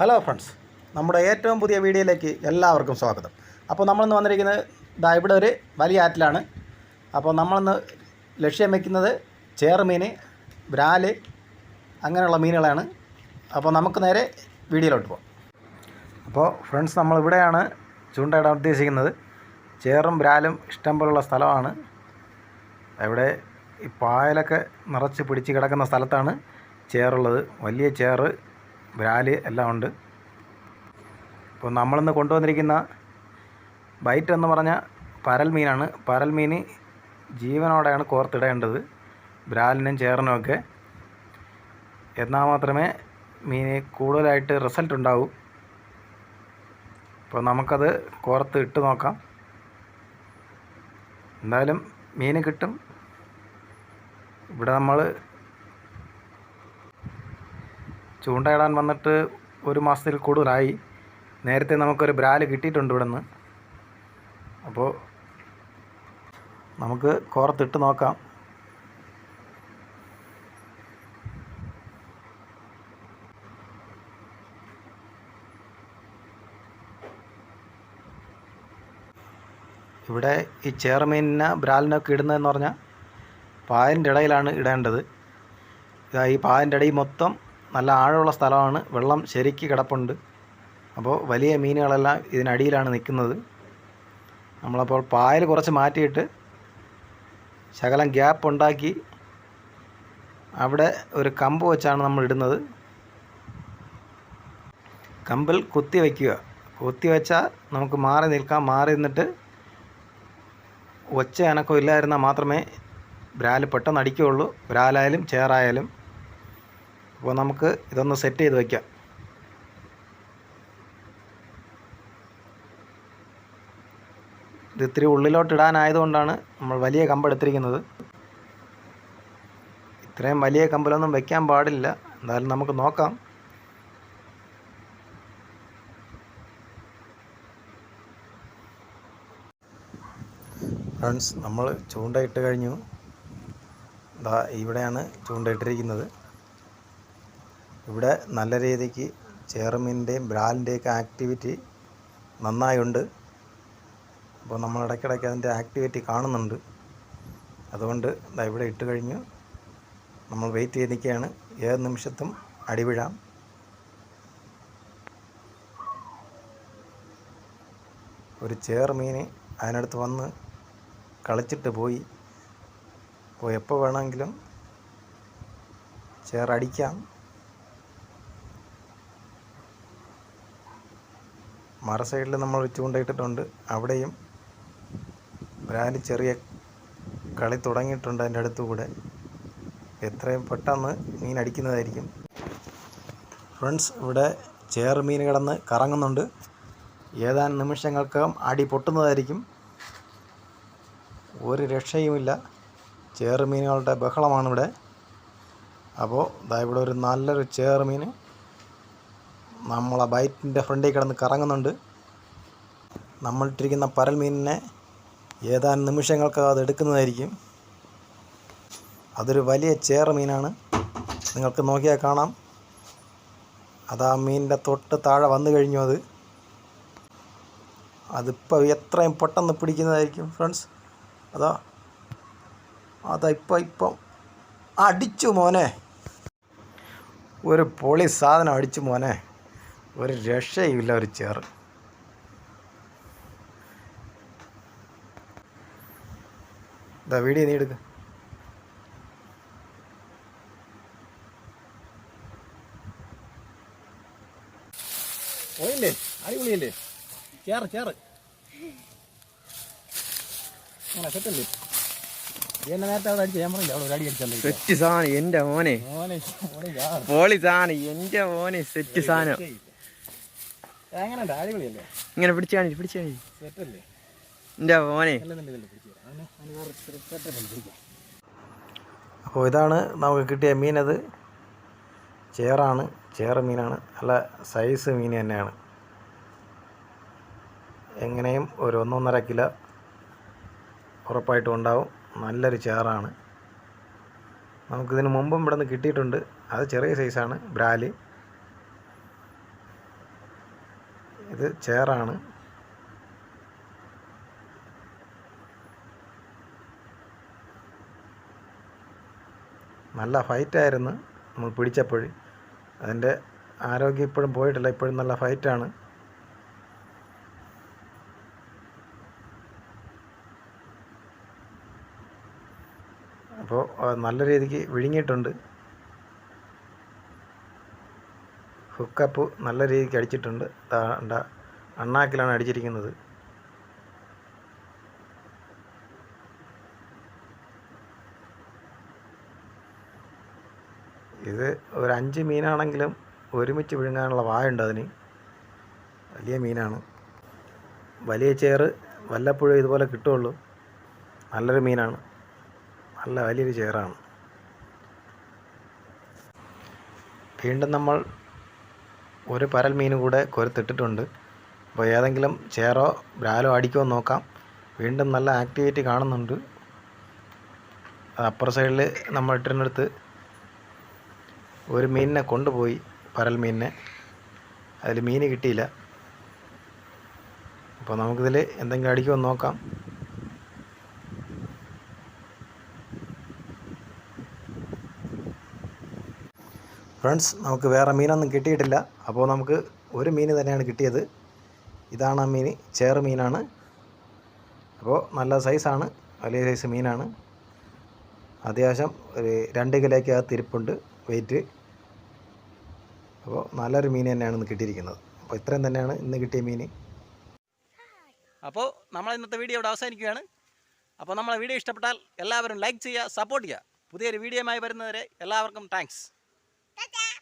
Hello friends നമ്മുടെ ഏറ്റവും പുതിയ വീഡിയോയിലേക്ക് എല്ലാവർക്കും സ്വാഗതം. അപ്പോൾ നമ്മളിന്ന് വന്നിരിക്കുന്നത് ഇതാ ഇവിടെ ഒരു വലിയ ആറ്റിലാണ്. അപ്പോൾ നമ്മളിന്ന് ലക്ഷ്യം വയ്ക്കുന്നത് ചേർമീൻ ബ്രാൽ അങ്ങനെയുള്ള മീനുകളാണ്. അപ്പോൾ നമുക്ക് നേരെ വീഡിയോയിലോട്ട് പോകാം. അപ്പോൾ ഫ്രണ്ട്സ് നമ്മളിവിടെയാണ് ചൂണ്ടയിടാൻ ഉദ്ദേശിക്കുന്നത്. ചേറും ബ്രാലും ഇഷ്ടം പോലുള്ള സ്ഥലമാണ്. ഇവിടെ ഈ പായലൊക്കെ നിറച്ച് പിടിച്ച് കിടക്കുന്ന സ്ഥലത്താണ് ചേറുള്ളത്. വലിയ ചേറ് ബ്രാൽ എല്ലാം ഉണ്ട്. ഇപ്പോൾ നമ്മളിന്ന് കൊണ്ടുവന്നിരിക്കുന്ന ബൈറ്റ് എന്ന് പറഞ്ഞ പരൽ മീനാണ്. പരൽ മീൻ ജീവനോടെയാണ് കോർത്തിടേണ്ടത്. ബ്രാലിനും ഒക്കെ. എന്നാൽ മാത്രമേ മീന് കൂടുതലായിട്ട് റിസൾട്ട് ഉണ്ടാവൂ. അപ്പോൾ നമുക്കത് കോർത്ത് ഇട്ട് നോക്കാം. എന്തായാലും മീൻ കിട്ടും. ഇവിടെ നമ്മൾ ചൂണ്ടയിടാൻ വന്നിട്ട് ഒരു മാസത്തിൽ കൂടുതലായി. നേരത്തെ നമുക്കൊരു ബ്രാൽ കിട്ടിയിട്ടുണ്ട് ഇവിടെ നിന്ന് അപ്പോൾ നമുക്ക് കോർത്തിട്ട് നോക്കാം. ഇവിടെ ഈ ചേർമീനിനെ ബ്രാലിനൊക്കെ ഇടുന്നതെന്ന് പറഞ്ഞാൽ പായന്റെ ഇടയിലാണ് ഇടേണ്ടത്. ഈ പായന്റെ ഇടയിൽ മൊത്തം നല്ല ആഴമുള്ള സ്ഥലമാണ്. വെള്ളം ശരിക്ക് കിടപ്പുണ്ട്. അപ്പോൾ വലിയ മീനുകളെല്ലാം ഇതിനടിയിലാണ് നിൽക്കുന്നത്. നമ്മളപ്പോൾ പായൽ കുറച്ച് മാറ്റിയിട്ട് ശകലം ഗ്യാപ്പ് ഉണ്ടാക്കി അവിടെ ഒരു കമ്പ് വെച്ചാണ് നമ്മൾ ഇടുന്നത്. കമ്പിൽ കുത്തി വയ്ക്കുക. കുത്തി വെച്ചാൽ നമുക്ക് മാറി നിൽക്കാം. മാറി നിന്നിട്ട് ഒച്ച അനക്കം ഇല്ലായിരുന്നാൽ മാത്രമേ ബ്രാൽ പെട്ടെന്ന് അടിക്കുകയുള്ളൂ. ബ്രാലായാലും ചേറായാലും അപ്പോൾ നമുക്ക് ഇതൊന്ന് സെറ്റ് ചെയ്ത് വയ്ക്കാം ഇത് ഇത്തിരി ഉള്ളിലോട്ട് ഇടാനായതുകൊണ്ടാണ് നമ്മൾ വലിയ കമ്പ് എടുത്തിരിക്കുന്നത്. ഇത്രയും വലിയ കമ്പലൊന്നും വയ്ക്കാൻ പാടില്ല. എന്തായാലും നമുക്ക് നോക്കാം. ഫ്രണ്ട്സ് നമ്മൾ ചൂണ്ടയിട്ട് കഴിഞ്ഞു. ഇതാ ഇവിടെയാണ് ചൂണ്ടയിട്ടിരിക്കുന്നത് ഇവിടെ നല്ല രീതിക്ക് ചേറുമീന്റെയും ബ്രാലിന്റെയൊക്കെ ആക്ടിവിറ്റി നന്നായുണ്ട്. അപ്പോൾ നമ്മൾ ഇടയ്ക്കിടയ്ക്ക് അതിന്റെ ആക്ടിവിറ്റി കാണുന്നുണ്ട്. അതുകൊണ്ട് ഇവിടെ ഇട്ട് കഴിഞ്ഞു. നമ്മൾ വെയിറ്റ് ചെയ്ത് നിൽക്കുകയാണ്. ഏത് നിമിഷത്തും അടിവിഴാം. ഒരു ചെയർമീൻ അതിനടുത്ത് വന്ന് കളിച്ചിട്ട് പോയി. അപ്പോൾ എപ്പോൾ വേണമെങ്കിലും ചേറടിക്കാം മറ സൈഡിൽ നമ്മൾ ചൂണ്ടയിട്ടിട്ടുണ്ട് അവിടെയും ബ്രാൽ ചെറിയ കളി തുടങ്ങിയിട്ടുണ്ട് അതിന്റെ അടുത്തുകൂടെ. എത്രയും പെട്ടെന്ന് മീൻ അടിക്കുന്നതായിരിക്കും. ഫ്രണ്ട്സ് ഇവിടെ ചേറ് മീൻ കിടന്ന് കറങ്ങുന്നുണ്ട്. ഏതാനും നിമിഷങ്ങൾക്കകം അടി പൊട്ടുന്നതായിരിക്കും. ഒരു രക്ഷയുമില്ല. ചേർ മീനുകളുടെ ബഹളമാണിവിടെ. അപ്പോൾ ഇതാ ഇവിടെ ഒരു നല്ലൊരു ചേറുമീൻ നമ്മളെ ബൈറ്റിന്റെ ഫ്രണ്ടിൽ കിടന്ന് കറങ്ങുന്നുണ്ട്. നമ്മളിട്ടിരിക്കുന്ന പരൽ മീനിനെ ഏതാനും നിമിഷങ്ങൾക്ക് അത് എടുക്കുന്നതായിരിക്കും. അതൊരു വലിയ ചേറ് മീനാണ്. നിങ്ങൾക്ക് നോക്കിയാൽ കാണാം. അത് ആ മീനിന്റെ തൊട്ട് താഴെ വന്നു കഴിഞ്ഞു അത്. അതിപ്പോൾ എത്രയും പെട്ടെന്ന് പിടിക്കുന്നതായിരിക്കും ഫ്രണ്ട്സ്. അതാ അതാ ഇപ്പം ഇപ്പം അടിച്ചു മോനെ. ഒരു പൊളി സാധനം അടിച്ചു മോനെ. ഒരു രക്ഷയുമില്ല ഒരു ചേറ്. ഇതാ വീഡിയോ നീ എടുക്ക. പോയില്ലേ അടിപൊളിയല്ലേ? ചേറ് ചേറ്. സെറ്റല്ലേ? എന്നെ നേരത്തെ അവിടെ അടിച്ചു ഞാൻ പറഞ്ഞില്ല അവിടെ ഒരു അടി അടിച്ചല്ലേ സെറ്റ് സാധനം എന്റെ മോനെ. മോനെ പോളി സാധനം എന്റെ മോനെ സെറ്റ് സാധനം. ഇങ്ങനെ പിടിച്ചാണി പിടിച്ചാണി എന്റെ മോനെ. അപ്പോൾ ഇതാണ് നമുക്ക് കിട്ടിയ മീനത് ചേറാണ് ചേറ മീനാണ്. നല്ല സൈസ് മീൻ തന്നെയാണ്. എങ്ങനെയും ഒരു ഒന്നൊന്നര കിലോ ഉറപ്പായിട്ടും ഉണ്ടാവും. നല്ലൊരു ചേറാണ്. നമുക്കിതിന് മുമ്പും ഇവിടെ നിന്ന് കിട്ടിയിട്ടുണ്ട്. അത് ചെറിയ സൈസാണ് ബ്രാൽ. ഇത് ചെയറാണ് നല്ല ഫൈറ്റായിരുന്നു നമ്മൾ പിടിച്ചപ്പോൾ. അതിന്റെ ആരോഗ്യം ഇപ്പോഴും പോയിട്ടില്ല ഇപ്പോഴും നല്ല ഫൈറ്റാണ് അപ്പോൾ നല്ല രീതിക്ക് വിഴുങ്ങിയിട്ടുണ്ട്. ഹുക്കപ്പ് നല്ല രീതിക്ക് അടിച്ചിട്ടുണ്ട്. താണ്ട അണ്ണാക്കിലാണ് അടിച്ചിരിക്കുന്നത്. ഇത് ഒരു അഞ്ച് മീനാണെങ്കിലും ഒരുമിച്ച് വിഴുങ്ങാനുള്ള വായുണ്ട് അതിന്. വലിയ മീനാണ്. വലിയ ചേറ് വല്ലപ്പോഴും ഇതുപോലെ കിട്ടുള്ളൂ നല്ലൊരു മീനാണ്. നല്ല വലിയൊരു ചേറാണ്. വീണ്ടും നമ്മൾ ഒരു പരൽ മീൻ കൂടെ കൊരുത്തിട്ടിട്ടുണ്ട്. അപ്പോൾ ഏതെങ്കിലും ചേറോ ബ്രാലോ അടിക്കുമോ നോക്കാം. വീണ്ടും നല്ല ആക്ടിവിറ്റി കാണുന്നുണ്ട്. അപ്പുറ സൈഡിൽ നമ്മൾ ഇട്ടിനടുത്ത് ഒരു മീനിനെ കൊണ്ടുപോയി പരൽ മീനിനെ. അതിൽ മീൻ കിട്ടിയില്ല. അപ്പോൾ നമുക്കിതിൽ എന്തെങ്കിലും അടിക്കുമോ നോക്കാം. ഫ്രണ്ട്സ് നമുക്ക് വേറെ മീനൊന്നും കിട്ടിയിട്ടില്ല. അപ്പോൾ നമുക്ക് ഒരു മീൻ തന്നെയാണ് കിട്ടിയത്. ഇതാണ് ആ മീൻ ചേറ് മീനാണ്. അപ്പോൾ നല്ല സൈസാണ് വലിയ സൈസ് മീനാണ്. അത്യാവശ്യം ഒരു രണ്ട് കിലോയ്ക്ക് അകത്ത് ഇരിപ്പുണ്ട് വെയിറ്റ് അപ്പോൾ നല്ലൊരു മീൻ തന്നെയാണ് ഇന്ന് കിട്ടിയിരിക്കുന്നത്. അപ്പോൾ ഇത്രയും തന്നെയാണ് ഇന്ന് കിട്ടിയ മീൻ. അപ്പോൾ നമ്മൾ ഇന്നത്തെ വീഡിയോ ഇവിടെ അവസാനിക്കുകയാണ്. അപ്പോൾ നമ്മളെ വീഡിയോ ഇഷ്ടപ്പെട്ടാൽ എല്ലാവരും ലൈക്ക് ചെയ്യുക സപ്പോർട്ട് ചെയ്യുക. പുതിയൊരു വീഡിയോയുമായി വരുന്നവരെ എല്ലാവർക്കും താങ്ക്സ് た